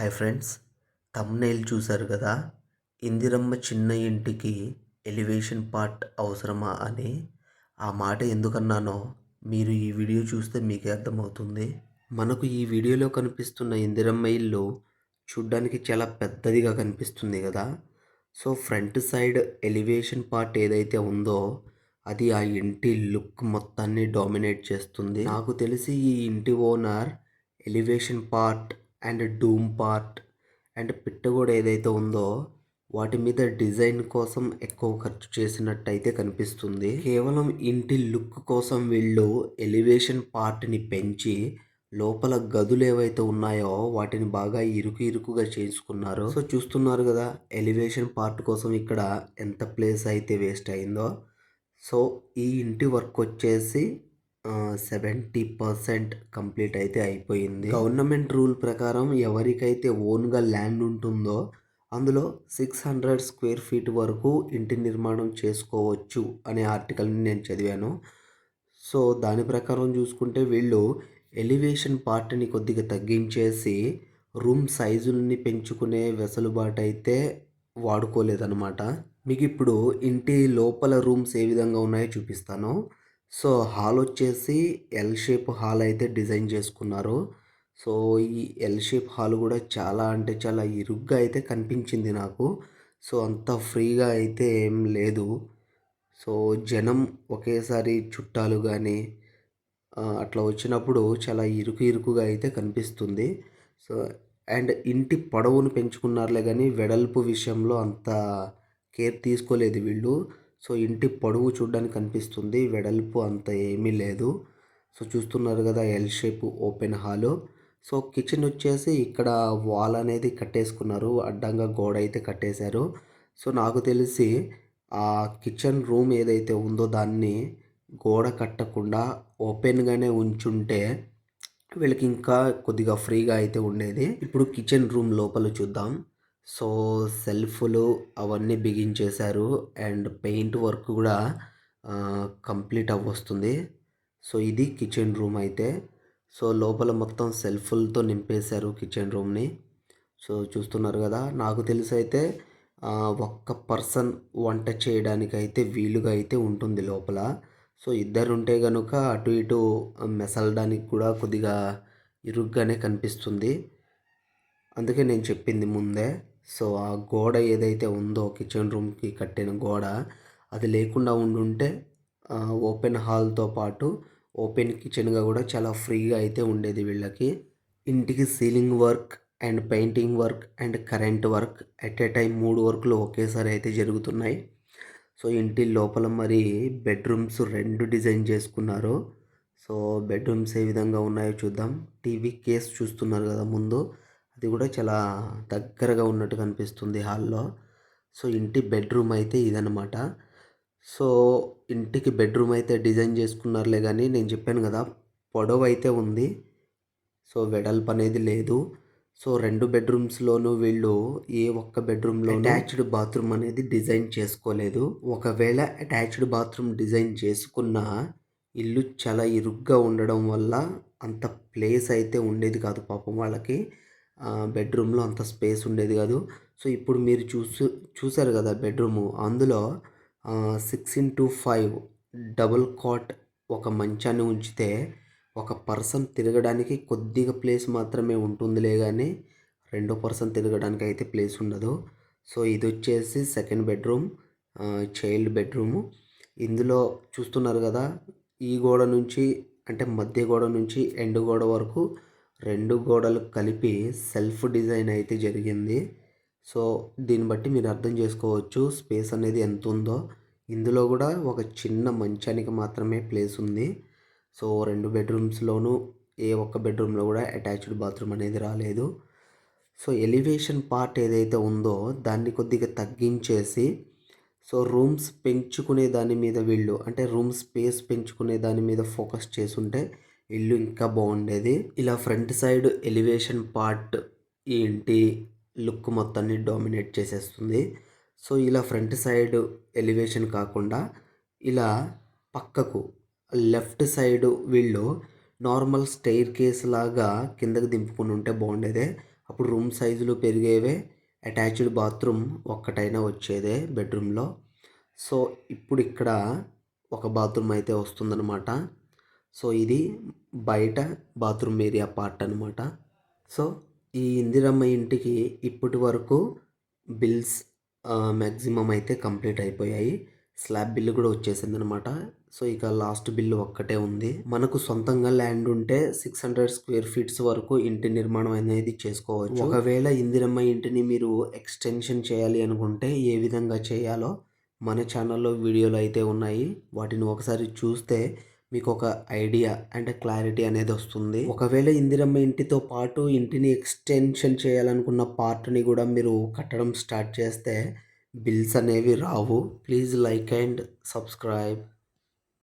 Hi friends thumbnail చూశారు కదా? ఇందిరమ్మ చిన్న ఇంటికి ఎలివేషన్ పార్ట్ అవసరమా అని? ఆ మాట ఎందుకన్నానో మీరు ఈ వీడియో చూస్తే మీకే అర్థమవుతుంది. మనకు ఈ వీడియోలో కనిపిస్తున్న ఇందిరమ్మ ఇల్లు చూడ్డానికి చాలా పెద్దదిగా కనిపిస్తుంది కదా? So front side elevation part ఏదైతే ఉందో అది ఆ ఇంటి లుక్ మొత్తాన్ని డామినేట్ చేస్తుంది. నాకు తెలిసి ఈ ఇంటి owner elevation part and dome part and పిట్టగోడ ఏదైతే ఉందో వాటి మీద డిజైన్ కోసం ఎక్కువ ఖర్చు చేసినట్టయితే కనిపిస్తుంది. కేవలం ఇంటి లుక్ కోసం వీళ్ళు ఎలివేషన్ పార్ట్ని పెంచి లోపల గదులు ఏవైతే ఉన్నాయో వాటిని బాగా ఇరుకు ఇరుకుగా చేసుకున్నారు. సో చూస్తున్నారు కదా ఎలివేషన్ పార్ట్ కోసం ఇక్కడ ఎంత ప్లేస్ అయితే వేస్ట్ అయిందో. సో ఈ ఇంటి వర్క్ వచ్చేసి సెవెంటీ పర్సెంట్ కంప్లీట్ అయితే అయిపోయింది. గవర్నమెంట్ రూల్ ప్రకారం ఎవరికైతే ఓన్గా ల్యాండ్ ఉంటుందో అందులో సిక్స్ హండ్రెడ్ స్క్వేర్ ఫీట్ వరకు ఇంటి నిర్మాణం చేసుకోవచ్చు అనే ఆర్టికల్ని నేను చదివాను. సో దాని ప్రకారం చూసుకుంటే వీళ్ళు ఎలివేషన్ పార్ట్ని కొద్దిగా తగ్గించేసి రూమ్ సైజుల్ని పెంచుకునే వెసులుబాటు అయితే వాడుకోలేదన్నమాట. మీకు ఇప్పుడు ఇంటి లోపల రూమ్స్ ఏ విధంగా ఉన్నాయో చూపిస్తాను. సో హాల్ వచ్చేసి ఎల్ షేప్ హాల్ అయితే డిజైన్ చేసుకున్నారు. సో ఈ ఎల్ షేప్ హాల్ కూడా చాలా అంటే చాలా ఇరుగ్గా అయితే కనిపించింది నాకు. సో అంత ఫ్రీగా అయితే ఏం లేదు. సో జనం ఒకేసారి చుట్టాలు కానీ అట్లా వచ్చినప్పుడు చాలా ఇరుకు ఇరుకుగా అయితే కనిపిస్తుంది. సో అండ్ ఇంటి పొడవును పెంచుకున్నారులే కానీ వెడల్పు విషయంలో అంత కేర్ తీసుకోలేదు వీళ్ళు. సో ఇంటి పొడవు చూడడానికి కనిపిస్తుంది వెడల్పు అంత ఏమీ లేదు. సో చూస్తున్నారు కదా L shape open hall so kitchen వచ్చేసి ఇక్కడ వాల్ అనేది కట్టేసుకున్నారు. అడ్డంగా గోడ అయితే కట్టేశారు. సో నాకు తెలిసి ఆ కిచెన్ రూమ్ ఏదైతే ఉందో దాన్ని గోడ కట్టకుండా ఓపెన్గానే ఉంచుంటే వీళ్ళకి ఇంకా కొద్దిగా ఫ్రీగా అయితే ఉండేది. ఇప్పుడు కిచెన్ రూమ్ లోపల చూద్దాం. సో సెల్ఫ్లు అవన్నీ బిగించేశారు. అండ్ పెయింట్ వర్క్ కూడా కంప్లీట్ అవ్వొస్తుంది. సో ఇది కిచెన్ రూమ్ అయితే. సో లోపల మొత్తం సెల్ఫ్లతో నింపేశారు కిచెన్ రూమ్ని. సో చూస్తున్నారు కదా నాకు తెలిసి అయితే ఒక్క పర్సన్ వంట చేయడానికి అయితే వీలుగా అయితే ఉంటుంది లోపల. సో ఇద్దరు ఉంటే కనుక అటు ఇటు మెసలడానికి కూడా కొద్దిగా ఇరుగ్గానే కనిపిస్తుంది. అందుకే నేను చెప్పింది ముందే. సో ఆ గోడ ఏదైతే ఉందో కిచెన్ రూమ్కి కట్టిన గోడ అది లేకుండా ఉండుంటే ఓపెన్ హాల్తో పాటు ఓపెన్ కిచెన్గా కూడా చాలా ఫ్రీగా అయితే ఉండేది వీళ్ళకి. ఇంటికి ceiling work and painting work and current work at a time మూడు వర్క్లు ఒకేసారి అయితే జరుగుతున్నాయి. సో ఇంటి లోపల మరి బెడ్రూమ్స్ రెండు డిజైన్ చేసుకున్నారు. సో బెడ్రూమ్స్ ఏ విధంగా ఉన్నాయో చూద్దాం. టీవీ కేస్ చూస్తున్నారు కదా ముందు. అది కూడా చాలా దగ్గరగా ఉన్నట్టు కనిపిస్తుంది హాల్లో. సో ఇంటి బెడ్రూమ్ అయితే ఇదనమాట సో ఇంటికి బెడ్రూమ్ అయితే డిజైన్ చేసుకున్నారులే కానీ నేను చెప్పాను కదా పొడవు అయితే ఉంది. సో వెడల్పు అనేది లేదు. సో రెండు బెడ్రూమ్స్లోనూ వీళ్ళు ఏ ఒక్క బెడ్రూమ్లో అటాచ్డ్ బాత్రూమ్ అనేది డిజైన్ చేసుకోలేదు. ఒకవేళ అటాచ్డ్ బాత్రూమ్ డిజైన్ చేసుకున్న ఇల్లు చాలా ఇరుగ్గా ఉండడం వల్ల అంత ప్లేస్ అయితే ఉండేది కాదు పాపం వాళ్ళకి. బెడ్రూమ్లో అంత స్పేస్ ఉండేది కాదు. సో ఇప్పుడు మీరు చూసు చూసారు కదా బెడ్రూము. అందులో six into five double cot ఒక మంచాన్ని ఉంచితే ఒక పర్సన్ తిరగడానికి కొద్దిగా ప్లేస్ మాత్రమే ఉంటుందిలే కానీ రెండో పర్సన్ తిరగడానికి అయితే ప్లేస్ ఉండదు. సో ఇది వచ్చేసి సెకండ్ బెడ్రూమ్ చైల్డ్ బెడ్రూము. ఇందులో చూస్తున్నారు కదా ఈ గోడ నుంచి అంటే మధ్య గోడ నుంచి ఎండ్ గోడ వరకు రెండు గోడలు కలిపి సెల్ఫ్ డిజైన్ అయితే జరిగింది. సో దీన్ని బట్టి మీరు అర్థం చేసుకోవచ్చు స్పేస్ అనేది ఎంత ఉందో. ఇందులో కూడా ఒక చిన్న మంచానికి మాత్రమే ప్లేస్ ఉంది. సో రెండు బెడ్రూమ్స్లోనూ ఏ ఒక్క బెడ్రూమ్లో కూడా అటాచ్డ్ బాత్రూమ్ అనేది రాలేదు. సో ఎలివేషన్ పార్ట్ ఏదైతే ఉందో దాన్ని కొద్దిగా తగ్గించేసి సో రూమ్స్ పెంచుకునే దాని మీద వీళ్ళు అంటే రూమ్ స్పేస్ పెంచుకునే దాని మీద ఫోకస్ చేసుంటే ఇల్లు ఇంకా బాగుండేది. ఇలా ఫ్రంట్ సైడ్ ఎలివేషన్ పార్ట్ ఈ ఇంటి లుక్ మొత్తాన్ని డామినేట్ చేసేస్తుంది. సో ఇలా ఫ్రంట్ సైడ్ ఎలివేషన్ కాకుండా ఇలా పక్కకు లెఫ్ట్ సైడ్ వీళ్ళు నార్మల్ స్టెయిర్ కేస్ లాగా కిందకి దింపుకుని ఉంటే బాగుండేదే. అప్పుడు రూమ్ సైజులు పెరిగేవే. అటాచ్డ్ బాత్రూమ్ ఒక్కటైనా వచ్చేదే బెడ్రూమ్లో. సో ఇప్పుడు ఇక్కడ ఒక బాత్రూమ్ అయితే వస్తుందన్నమాట. సో ఇది బయట బాత్రూమ్ ఏరియా పార్ట్ అనమాట సో ఈ ఇందిరమ్మ ఇంటికి ఇప్పటి వరకు బిల్స్ మ్యాక్సిమం అయితే కంప్లీట్ అయిపోయాయి. స్లాబ్ బిల్లు కూడా వచ్చేసింది అనమాట సో ఇక లాస్ట్ బిల్లు ఒక్కటే ఉంది. మనకు సొంతంగా ల్యాండ్ ఉంటే సిక్స్ హండ్రెడ్ స్క్వేర్ ఫీట్స్ వరకు ఇంటి నిర్మాణం అనేది చేసుకోవచ్చు. ఒకవేళ ఇందిరమ్మ ఇంటిని మీరు ఎక్స్టెన్షన్ చేయాలి అనుకుంటే ఏ విధంగా చేయాలో మన ఛానల్లో వీడియోలు అయితే ఉన్నాయి. వాటిని ఒకసారి చూస్తే మీకు ఒక ఐడియా అండ్ క్లారిటీ అనేది వస్తుంది. ఒకవేళ ఇందిరమ్మ ఇంటితో పాటు ఇంటిని ఎక్స్టెన్షన్ చేయాలనుకున్న పార్ట్ని కూడా మీరు కట్టడం స్టార్ట్ చేస్తే బిల్స్ అనేవి రావు. Please like and subscribe.